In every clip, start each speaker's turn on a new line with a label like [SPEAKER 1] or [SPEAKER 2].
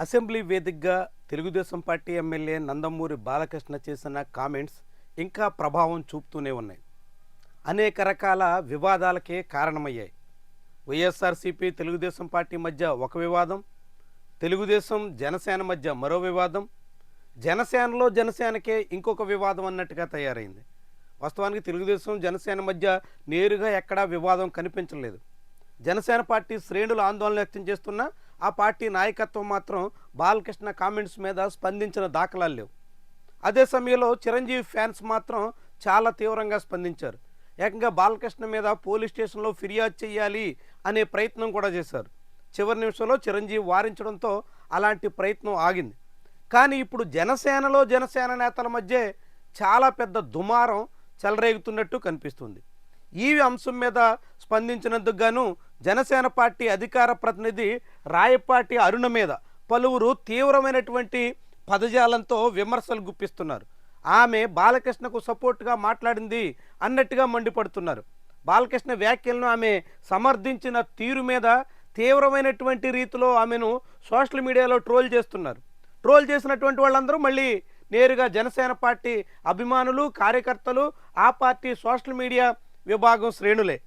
[SPEAKER 1] Assembly వేదికగా Telugu Desam party MLA Nandamuri Balakrishna చేసిన comments ఇంకా ప్రభావం చూపుతూనే ఉన్నాయి. అనేక రకాల వివాదాలకే కారణమయ్యాయి. వైఎస్ఆర్సీపీ తెలుగుదేశం పార్టీ మధ్య ఒక వివాదం తెలుగుదేశం జనసేన మధ్య మరో వివాదం జనసేనలో జనసేనకే ఇంకొక వివాదం అన్నట్టుగా తయారైంది. వాస్తవానికి తెలుగుదేశం జనసేన మధ్య నేరుగా ఎక్కడా వివాదం కనిపించలేదు. జనసేన పార్టీ శ్రేణులు ఆందోళన వ్యక్తం చేస్తున్నా ఆ పార్టీ నాయకత్వం మాత్రం బాలకృష్ణ కామెంట్స్ మీద స్పందించిన దాఖలాలు లేవు. అదే సమయంలో చిరంజీవి ఫ్యాన్స్ మాత్రం చాలా తీవ్రంగా స్పందించారు. ఏకంగా బాలకృష్ణ మీద పోలీస్ స్టేషన్లో ఫిర్యాదు చేయాలి అనే ప్రయత్నం కూడా చేశారు. చివరి నిమిషంలో చిరంజీవి వారించడంతో అలాంటి ప్రయత్నం ఆగింది. కానీ ఇప్పుడు జనసేనలో జనసేన నేతల మధ్య చాలా పెద్ద దుమారం చెలరేగుతున్నట్టు కనిపిస్తుంది. ఈ అంశం మీద స్పందించినందుకు గాను జనసేన పార్టీ అధికార ప్రతినిధి రాయపాటి అరుణ మీద పలువురు తీవ్రమైనటువంటి పదజాలంతో విమర్శలు గుప్పిస్తున్నారు. ఆమె బాలకృష్ణకు సపోర్ట్గా మాట్లాడింది అన్నట్టుగా మండిపడుతున్నారు. బాలకృష్ణ వ్యాఖ్యలను ఆమె సమర్థించిన తీరు మీద తీవ్రమైనటువంటి రీతిలో ఆమెను సోషల్ మీడియాలో ట్రోల్ చేస్తున్నారు. ట్రోల్ చేసినటువంటి వాళ్ళందరూ మళ్ళీ నేరుగా జనసేన పార్టీ అభిమానులు కార్యకర్తలు ఆ పార్టీ సోషల్ మీడియా విభాగం శ్రేణులే.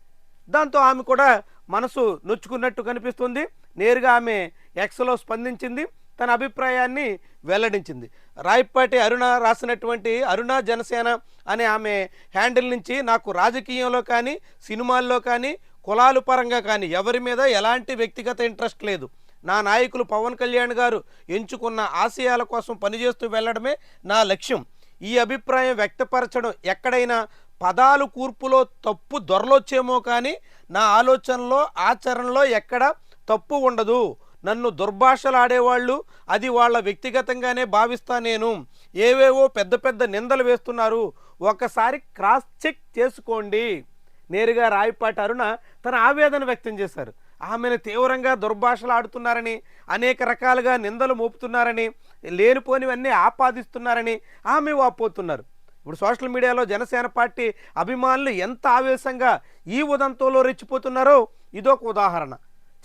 [SPEAKER 1] దాంతో ఆమె కూడా మనసు నొచ్చుకున్నట్టు కనిపిస్తుంది. నేరుగా ఆమె ఎక్స్లో స్పందించింది. తన అభిప్రాయాన్ని వెల్లడించింది. రాయపాటి అరుణ రాసినటువంటి అరుణ జనసేన అనే ఆమె హ్యాండిల్ నుంచి నాకు రాజకీయంలో కానీ సినిమాల్లో కానీ కులాలు పరంగా కానీ ఎవరి మీద ఎలాంటి వ్యక్తిగత ఇంట్రెస్ట్ లేదు. నా నాయకులు పవన్ కళ్యాణ్ గారు ఎంచుకున్న ఆశయాల కోసం పనిచేస్తూ వెళ్ళడమే నా లక్ష్యం. ఈ అభిప్రాయం వ్యక్తపరచడం ఎక్కడైనా పదాలు కూర్పులో తప్పు దొరలొచ్చేమో కానీ నా ఆలోచనలో ఆచరణలో ఎక్కడ తప్పు ఉండదు. నన్ను దుర్భాషలు ఆడేవాళ్ళు అది వాళ్ళ వ్యక్తిగతంగానే భావిస్తా నేను. ఏవేవో పెద్ద పెద్ద నిందలు వేస్తున్నారు. ఒకసారి క్రాస్ చెక్ చేసుకోండి. నేరుగా రాయపాటి అరుణ తన ఆవేదన వ్యక్తం చేశారు. ఆమెను తీవ్రంగా దుర్భాషలు ఆడుతున్నారని అనేక రకాలుగా నిందలు మోపుతున్నారని లేనిపోనివన్నీ ఆపాదిస్తున్నారని ఆమె వాపోతున్నారు. ఇప్పుడు సోషల్ మీడియాలో జనసేన పార్టీ అభిమానులు ఎంత ఆవేశంగా ఈ ఉదంతంలో రెచ్చిపోతున్నారో ఇదొక ఉదాహరణ.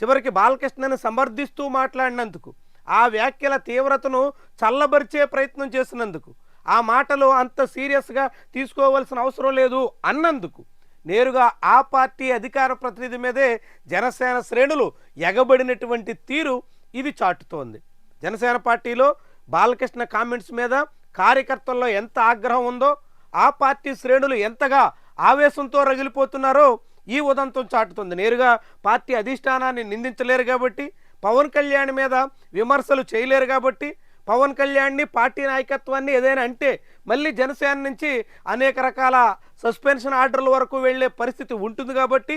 [SPEAKER 1] చివరికి బాలకృష్ణని సమర్థిస్తూ మాట్లాడినందుకు ఆ వ్యాఖ్యల తీవ్రతను చల్లబరిచే ప్రయత్నం చేసినందుకు ఆ మాటలు అంత సీరియస్గా తీసుకోవాల్సిన అవసరం లేదు అన్నందుకు. నేరుగా ఆ పార్టీ అధికార ప్రతినిధి మీదే జనసేన శ్రేణులు ఎగబడినటువంటి తీరు ఇది చాటుతోంది. జనసేన పార్టీలో బాలకృష్ణ కామెంట్స్ మీద కార్యకర్తల్లో ఎంత ఆగ్రహం ఉందో ఆ పార్టీ శ్రేణులు ఎంతగా ఆవేశంతో రగిలిపోతున్నారో ఈ ఉదంతం చాటుతుంది. నేరుగా పార్టీ అధిష్టానాన్ని నిందించలేరు కాబట్టి పవన్ కళ్యాణ్ మీద విమర్శలు చేయలేరు కాబట్టి పవన్ కళ్యాణ్ని పార్టీ నాయకత్వాన్ని ఏదైనా అంటే మళ్ళీ జనసేన నుంచి అనేక రకాల సస్పెన్షన్ ఆర్డర్ల వరకు వెళ్ళే పరిస్థితి ఉంటుంది కాబట్టి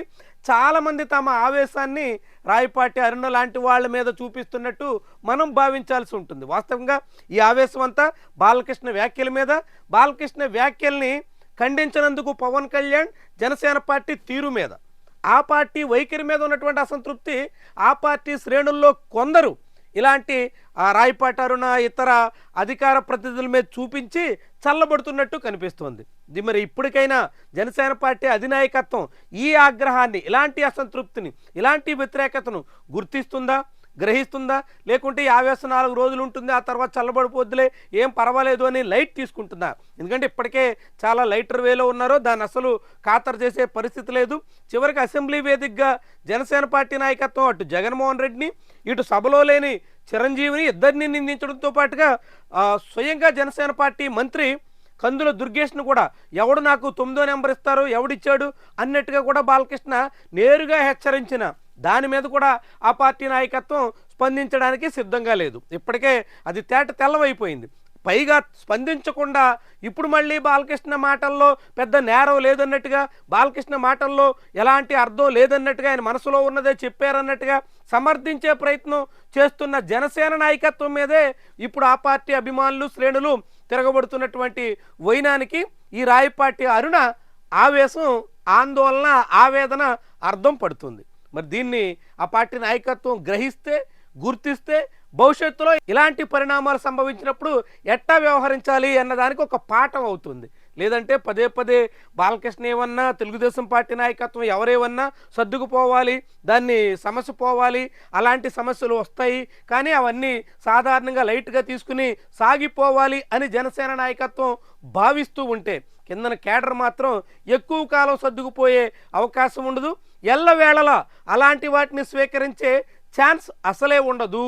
[SPEAKER 1] చాలామంది తమ ఆవేశాన్ని రాయపాటి అరుణ లాంటి వాళ్ళ మీద చూపిస్తున్నట్టు మనం భావించాల్సి ఉంటుంది. వాస్తవంగా ఈ ఆవేశం అంతా బాలకృష్ణ వ్యాఖ్యల మీద బాలకృష్ణ వ్యాఖ్యల్ని ఖండించినందుకు పవన్ కళ్యాణ్ జనసేన పార్టీ తీరు మీద. ఆ పార్టీ వైఖరి మీద ఉన్నటువంటి అసంతృప్తి ఆ పార్టీ శ్రేణుల్లో కొందరు ఇలాంటి ఆ అరుణ ఇతర అధికార ప్రతినిధుల మీద చూపించి చల్లబడుతున్నట్టు కనిపిస్తోంది. ఇది మరి ఇప్పటికైనా జనసేన పార్టీ అధినాయకత్వం ఈ ఆగ్రహాన్ని ఇలాంటి అసంతృప్తిని ఇలాంటి వ్యతిరేకతను గుర్తిస్తుందా? గ్రహిస్తుందా? లేకుంటే యాభై నాలుగు రోజులు ఉంటుంది ఆ తర్వాత చల్లబడిపోద్దులే ఏం పర్వాలేదు అని లైట్ తీసుకుంటుందా? ఎందుకంటే ఇప్పటికే చాలా లైటర్ వేలో ఉన్నారో దాన్ని అసలు ఖాతరు చేసే పరిస్థితి లేదు. చివరికి అసెంబ్లీ వేదికగా జనసేన పార్టీ నాయకత్వం అటు జగన్మోహన్ రెడ్డిని ఇటు సభలో లేని చిరంజీవిని ఇద్దరిని నిందించడంతో పాటుగా స్వయంగా జనసేన పార్టీ మంత్రి కందుల దుర్గేష్ను కూడా ఎవడు నాకు తొమ్మిదో నెంబర్ ఇస్తారు ఎవడిచ్చాడు అన్నట్టుగా కూడా బాలకృష్ణ నేరుగా హెచ్చరించిన దాని మీద కూడా ఆ పార్టీ నాయకత్వం స్పందించడానికి సిద్ధంగా లేదు. ఇప్పటికే అది తేట తెల్లవైపోయింది. పైగా స్పందించకుండా ఇప్పుడు మళ్ళీ బాలకృష్ణ మాటల్లో పెద్ద నేరం లేదన్నట్టుగా బాలకృష్ణ మాటల్లో ఎలాంటి అర్థం లేదన్నట్టుగా ఆయన మనసులో ఉన్నదే చెప్పారన్నట్టుగా సమర్థించే ప్రయత్నం చేస్తున్న జనసేన నాయకత్వం మీదే ఇప్పుడు ఆ పార్టీ అభిమానులు శ్రేణులు తిరగబడుతున్నటువంటి వైనానికి ఈ రాయపాటి అరుణ ఆవేశం ఆందోళన ఆవేదన అర్థం పడుతుంది. మరి దీన్ని ఆ పార్టీ నాయకత్వం గ్రహిస్తే గుర్తిస్తే భవిష్యత్తులో ఇలాంటి పరిణామాలు సంభవించినప్పుడు ఎట్టా వ్యవహరించాలి అన్నదానికి ఒక పాఠం అవుతుంది. లేదంటే పదే పదే బాలకృష్ణ ఏమన్నా తెలుగుదేశం పార్టీ నాయకత్వం ఎవరేమన్నా సర్దుకుపోవాలి దాన్ని సమస్య పోవాలి అలాంటి సమస్యలు వస్తాయి. కానీ అవన్నీ సాధారణంగా లైట్గా తీసుకుని సాగిపోవాలి అని జనసేన నాయకత్వం భావిస్తూ ఉంటే కిందన కేడర్ మాత్రం ఎక్కువ కాలం సర్దుకుపోయే అవకాశం ఉండదు. ఎల్లవేళలా అలాంటి వాటిని స్వీకరించే ఛాన్స్ అసలే ఉండదు.